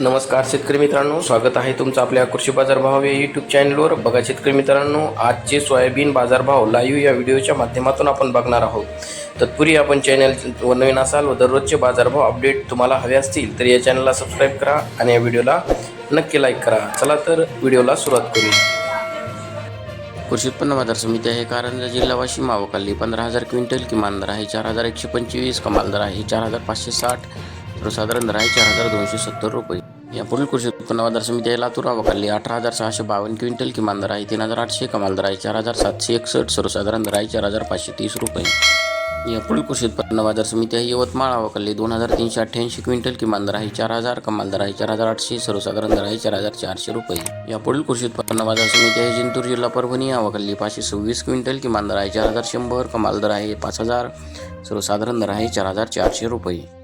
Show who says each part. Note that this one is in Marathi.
Speaker 1: नमस्कार शेतकरी मित्रांनो स्वागत आहे तुमचं आपल्या कृषी बाजारभाव या यूट्यूब चॅनलवर बघा शेतकरी मित्रांनो आजचे सोयाबीन बाजारभाव लाईव्ह या व्हिडिओच्या माध्यमातून आपण बघणार आहोत. तत्पूर्वी आपण चॅनल व नवीन असाल व दररोजचे बाजारभाव अपडेट तुम्हाला हवे असतील तर या चॅनलला सबस्क्राईब करा आणि या व्हिडिओला नक्की लाईक करा. चला तर व्हिडिओला सुरुवात करूया कृषी उत्पन्न बाजार समिती आहे कारंजा जिल्हा वाशिम आवकाली पंधरा हजार क्विंटल किमान दर आहे चार हजार एकशे पंचवीस कमाल दर आहे चार हजार पाचशे साठ सर्वसाधारण दर आहे चार हजार दोनशे सत्तर रुपये. या पुढील कृषी उत्पन्न बाजार समिती आहे. लातूर आवकाली अठरा हजार सहाशे बावन्न क्विंटल किमान दर आहे. तीन हजार आठशे कमाल दर आहे. चार हजार सातशे एकसष्ट सर्वसाधारण दर आहे. चार हजार पाचशे तीस रुपये. या पुढील कृषी उत्पन्न बाजार समिती आहे. यवतमाळ आवकाली दोन हजार तीनशे अठ्ठ्याऐंशी क्विंटल किमान दर आहे. चार हजार कमाल दर आहे. चार हजार आठशे सर्वसाधारण दर आहे. चार हजार चारशे रुपये. या पुढील कृषी उत्पन्न बाजार समिती आहे. जिंतूर जिल्हा परभणी आवकाली पाचशे सव्वीस क्विंटल किमान दर आहे. चार हजार शंभर कमाल दर आहे. पाच हजार सर्वसाधारण दर आहे. चार हजार चारशे रुपये.